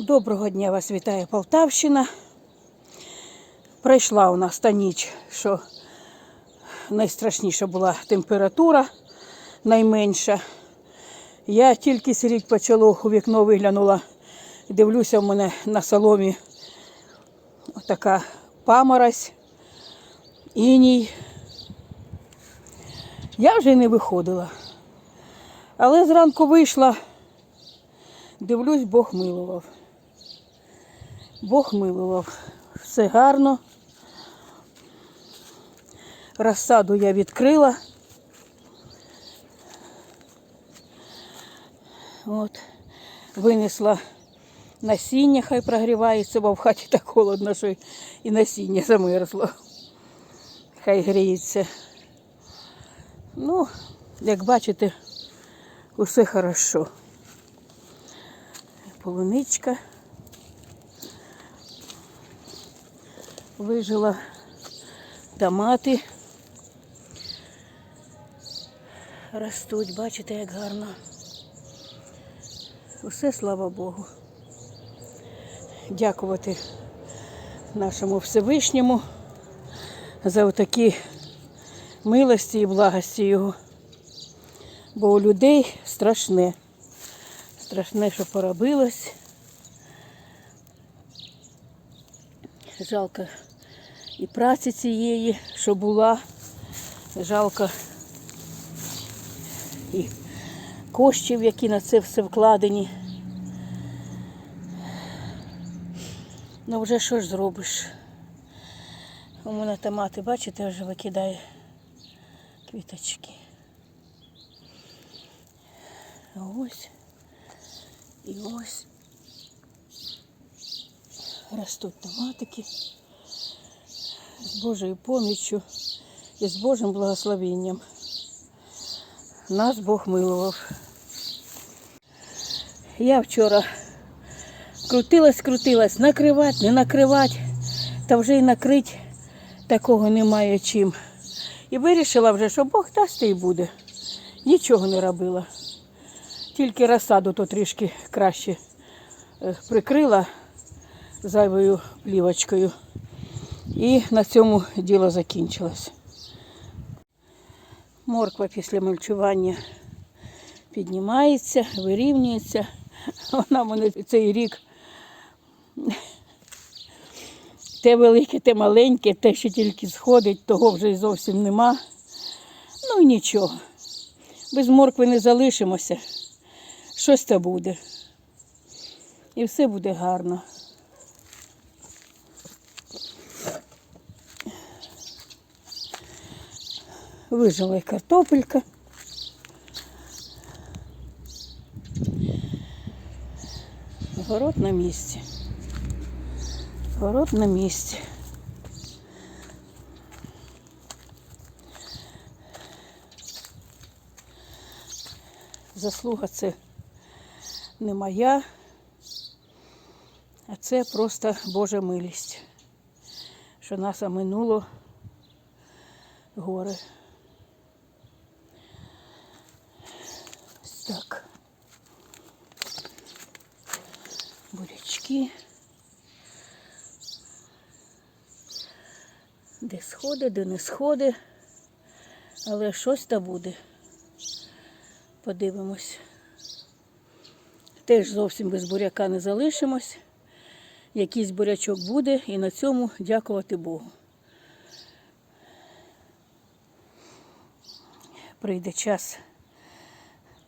Доброго дня вас вітає Полтавщина. Пройшла у нас та ніч, що найстрашніша була температура, найменша. Я тільки сиріть почало у вікно виглянула, дивлюся, в мене на соломі така паморозь, іній. Я вже й не виходила. Але зранку вийшла, дивлюсь, Бог милував. Бог милував. Все гарно. Розсаду я відкрила. От. Винесла насіння, хай прогрівається, бо в хаті так холодно, що і насіння замерзло. Хай гріється. Ну, як бачите, усе хорошо. Полуничка. Вижила томати. Ростуть, бачите, як гарно. Усе слава Богу. Дякувати нашому Всевишньому за отакі милості і благості Його. Бо у людей страшне. Страшне, що поробилось. Жалко і праці цієї, що була. Жалко і коштів, які на це все вкладені. Ну вже що ж зробиш? У мене томати, бачите, вже викидає квіточки. Ось і ось ростуть томатики з Божою поміччю і з Божим благословенням. Нас Бог милував. Я вчора крутилась, крутилась, накривати, не накривати, та вже й накрити такого немає чим. І вирішила вже, що Бог дасть і буде. Нічого не робила. Тільки розсаду то трішки краще е, прикрила зайвою плівочкою. І на цьому діло закінчилось. Морква після мульчування піднімається, вирівнюється. Вона мене цей рік те велике, те маленьке, те, що тільки сходить, того вже зовсім нема. Ну і нічого. Без моркви не залишимося. Щось то буде. І все буде гарно. Вижила й картопелька. Город на місці. Город на місці. Заслуга це не моя, а це просто Божа милість, що нас оминуло горе. Так. Бурячки. Де сходи, де не сходи, але щось та буде. Подивимось. Теж зовсім без буряка не залишимось. Якийсь бурячок буде і на цьому дякувати Богу. Прийде час,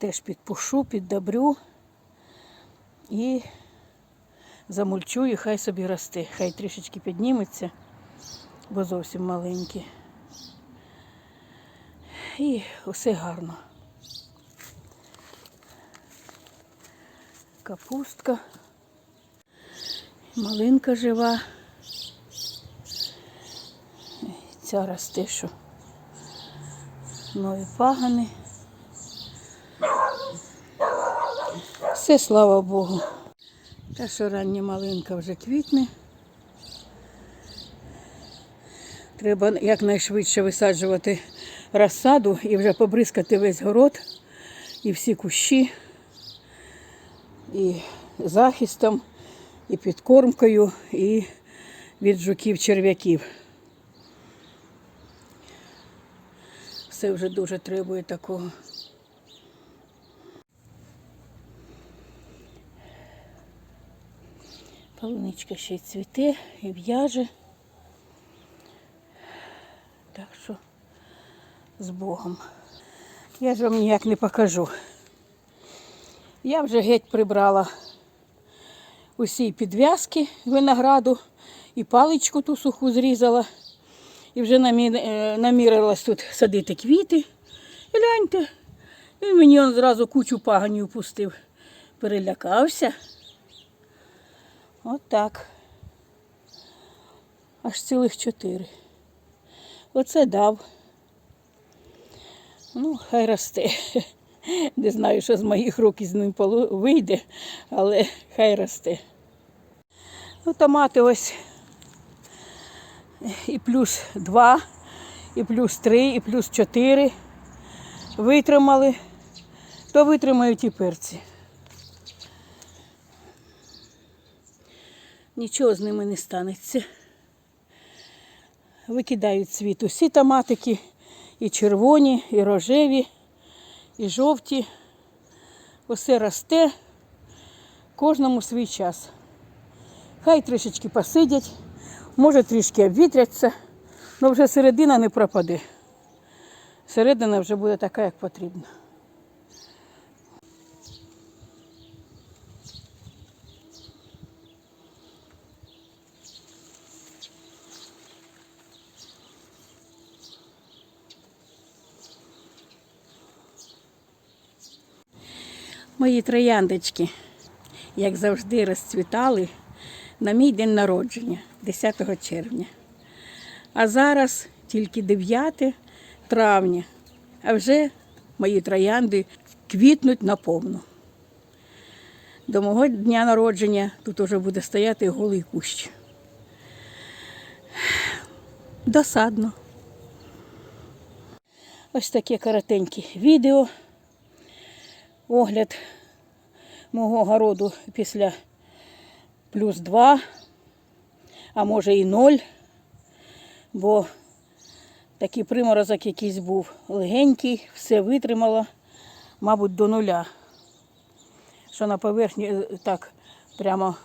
теж підпушу, піддобрю і замульчую, хай собі росте. Хай трішечки підніметься, бо зовсім маленькі. І усе гарно. Капустка, малинка жива. Ця росте, що нові пагани. Все, слава Богу. Та що рання малинка вже квітне. Треба якнайшвидше висаджувати розсаду і вже побризкати весь город і всі кущі, і захистом і підкормкою, і від жуків-черв'яків. Все вже дуже требує такого. Полуничка ще й цвіте і в'яже. Так що з Богом. Я ж вам ніяк не покажу. Я вже геть прибрала усі підв'язки винограду і паличку ту суху зрізала. І вже е, намірилась тут садити квіти. І гляньте, він мені он зразу кучу паганів пустив. Перелякався. От так. Аж цілих чотири. Оце дав. Ну, хай росте. Не знаю, що з моїх рук із ним вийде, але хай росте. Ну, томати ось і плюс два, і плюс три, і плюс чотири витримали, то витримають і перці. Нічого з ними не станеться. Викидають світ усі томатики, і червоні, і рожеві, і жовті. Усе росте, кожному свій час. Хай трішечки посидять, може трішки обвітряться, але вже середина не пропаде. Середина вже буде така, як потрібно. Мої трояндочки, як завжди, розцвітали на мій день народження, 10 червня. А зараз тільки 9 травня, а вже мої троянди квітнуть наповну. До мого дня народження тут уже буде стояти голий кущ. Досадно. Ось таке коротеньке відео. Огляд мого городу після плюс 2, а може і 0, бо такий приморозок якийсь був легенький, все витримало, мабуть, до нуля. Що на поверхні е, так прямо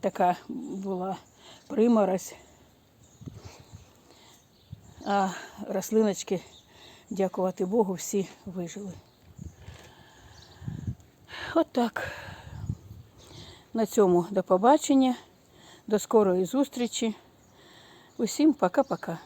така була приморозь. А рослиночки, дякувати Богу, всі вижили. Отак. На цьому до побачення, до скорої зустрічі. Усім пока-пока.